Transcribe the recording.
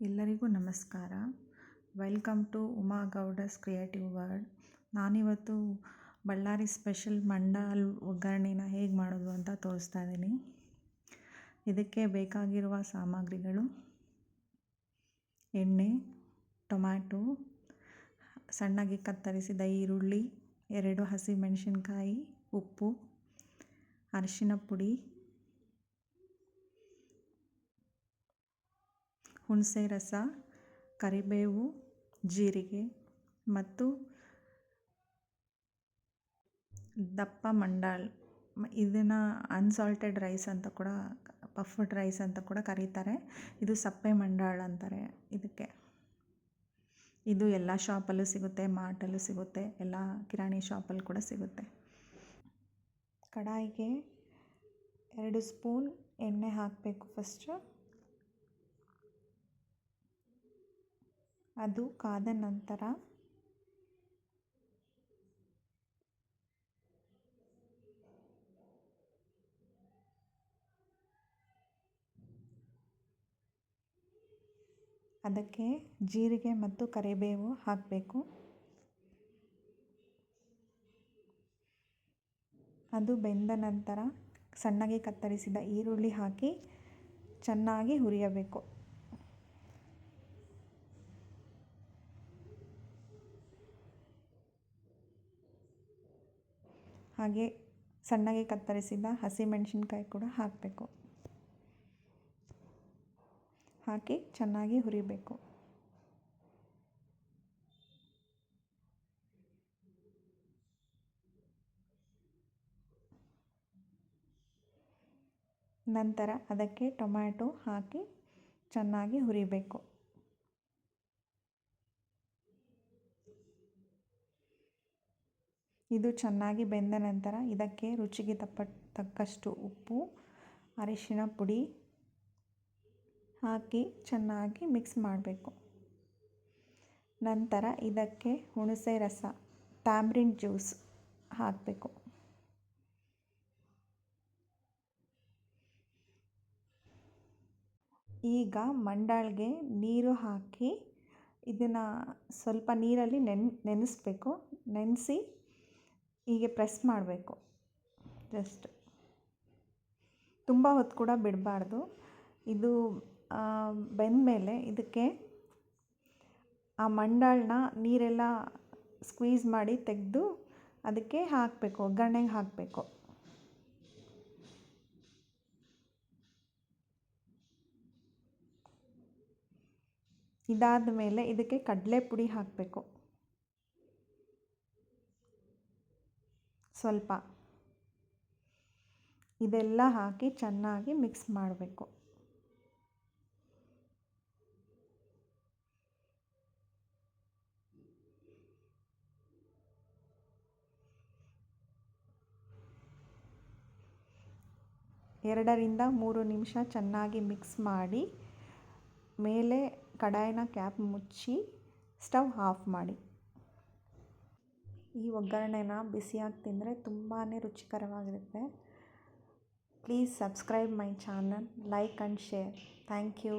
ಎಲ್ಲರಿಗೂ ನಮಸ್ಕಾರ. Welcome to Uma Gowda's creative world ನಾನಿವತ್ತು ಬಳ್ಳಾರಿ ಸ್ಪೆಷಲ್ ಮಂಡಾಲ್ ಒಗ್ಗರಣೆನ ಹೇಗೆ ಮಾಡೋದು ಅಂತ ತೋರಿಸ್ತಾ ಇದ್ದೀನಿ. ಇದಕ್ಕೆ ಬೇಕಾಗಿರುವ ಸಾಮಗ್ರಿಗಳು ಎಣ್ಣೆ, ಟೊಮ್ಯಾಟೊ, ಸಣ್ಣಗೆ ಕತ್ತರಿಸಿದ ಈರುಳ್ಳಿ, ಎರಡು ಹಸಿಮೆಣಸಿನ್ಕಾಯಿ, ಉಪ್ಪು, ಅರಿಶಿನ ಪುಡಿ ಹುಣಸೆ ರಸ, ಕರಿಬೇವು, ಜೀರಿಗೆ ಮತ್ತು ದಪ್ಪ ಮಂಡಾಳ್. ಇದನ್ನು ಅನ್ಸಾಲ್ಟೆಡ್ ರೈಸ್ ಅಂತ ಕೂಡ ಪಫ್ಡ್ ರೈಸ್ ಅಂತ ಕೂಡ ಕರೀತಾರೆ. ಇದು ಸಪ್ಪೆ ಮಂಡಾಳ್ ಅಂತಾರೆ ಇದಕ್ಕೆ. ಇದು ಎಲ್ಲ ಶಾಪಲ್ಲೂ ಸಿಗುತ್ತೆ, ಮಾರ್ಟಲ್ಲೂ ಸಿಗುತ್ತೆ, ಎಲ್ಲ ಕಿರಾಣಿ ಶಾಪಲ್ಲಿ ಕೂಡ ಸಿಗುತ್ತೆ. ಕಡಾಯಿಗೆ ಎರಡು ಸ್ಪೂನ್ ಎಣ್ಣೆ ಹಾಕಬೇಕು ಫಸ್ಟು ಅದು ಕಾದ ನಂತರ ಅದಕ್ಕೆ ಜೀರಿಗೆ ಮತ್ತು ಕರಿಬೇವು ಹಾಕಬೇಕು. ಅದು ಬೆಂದ ನಂತರ ಸಣ್ಣಗೆ ಕತ್ತರಿಸಿದ ಈರುಳ್ಳಿ ಹಾಕಿ ಚೆನ್ನಾಗಿ ಹುರಿಯಬೇಕು. ಹಾಗೆ ಸಣ್ಣಗೆ ಕತ್ತರಿಸಿದ ಹಸಿಮೆಣಸಿನ್ಕಾಯಿ ಕೂಡ ಹಾಕಬೇಕು. ಹಾಕಿ ಚೆನ್ನಾಗಿ ಹುರಿಬೇಕು. ನಂತರ ಅದಕ್ಕೆ ಟೊಮ್ಯಾಟೊ ಹಾಕಿ ಚೆನ್ನಾಗಿ ಹುರಿಬೇಕು. ಇದು ಚೆನ್ನಾಗಿ ಬೆಂದ ನಂತರ ಇದಕ್ಕೆ ರುಚಿಗೆ ತಪ್ಪ, ತಕ್ಕಷ್ಟು ಉಪ್ಪು, ಅರಿಶಿನ ಪುಡಿ ಹಾಕಿ ಚೆನ್ನಾಗಿ ಮಿಕ್ಸ್ ಮಾಡಬೇಕು. ನಂತರ ಇದಕ್ಕೆ ಹುಣಸೆ ರಸ ಟ್ಯಾಮ್ರಿನ್ ಜ್ಯೂಸ್ ಹಾಕಬೇಕು. ಈಗ ಮಂಡಾಳ್ಗೆ ನೀರು ಹಾಕಿ ಇದನ್ನು ಸ್ವಲ್ಪ ನೀರಲ್ಲಿ ನೆನ್, ನೆನೆಸ್ಬೇಕು. ನೆನೆಸಿ ಹೀಗೆ ಪ್ರೆಸ್ ಮಾಡಬೇಕು. ಜಸ್ಟ್ ತುಂಬ ಹೊತ್ತು ಕೂಡ ಬಿಡಬಾರ್ದು. ಇದು ಬೆಂದಮೇಲೆ ಇದಕ್ಕೆ ಆ ಮಂಡಾಳನ್ನ ನೀರೆಲ್ಲ ಸ್ಕ್ವೀಸ್ ಮಾಡಿ ತೆಗೆದು ಅದಕ್ಕೆ ಹಾಕಬೇಕು, ಒಗ್ಗರಣೆಗೆ ಹಾಕಬೇಕು. ಇದಾದ ಮೇಲೆ ಇದಕ್ಕೆ ಕಡಲೆ ಪುಡಿ ಹಾಕಬೇಕು. ಸ್ವಲ್ಪ. ಇದೆಲ್ಲ ಹಾಕಿ ಚೆನ್ನಾಗಿ ಮಿಕ್ಸ್ ಮಾಡಬೇಕು. ಎರಡರಿಂದ ಮೂರು ನಿಮಿಷ ಚೆನ್ನಾಗಿ ಮಿಕ್ಸ್ ಮಾಡಿ ಮೇಲೆ ಕಡಾಯಿನ ಕ್ಯಾಪ್ ಮುಚ್ಚಿ ಸ್ಟವ್ ಆಫ್ ಮಾಡಿ. ಈ ಒಗ್ಗರಣೆನ ಬಿಸಿಯಾಗಿ ತಿಂದರೆ ತುಂಬಾ ರುಚಿಕರವಾಗಿರುತ್ತೆ. Please subscribe my channel like and share thank you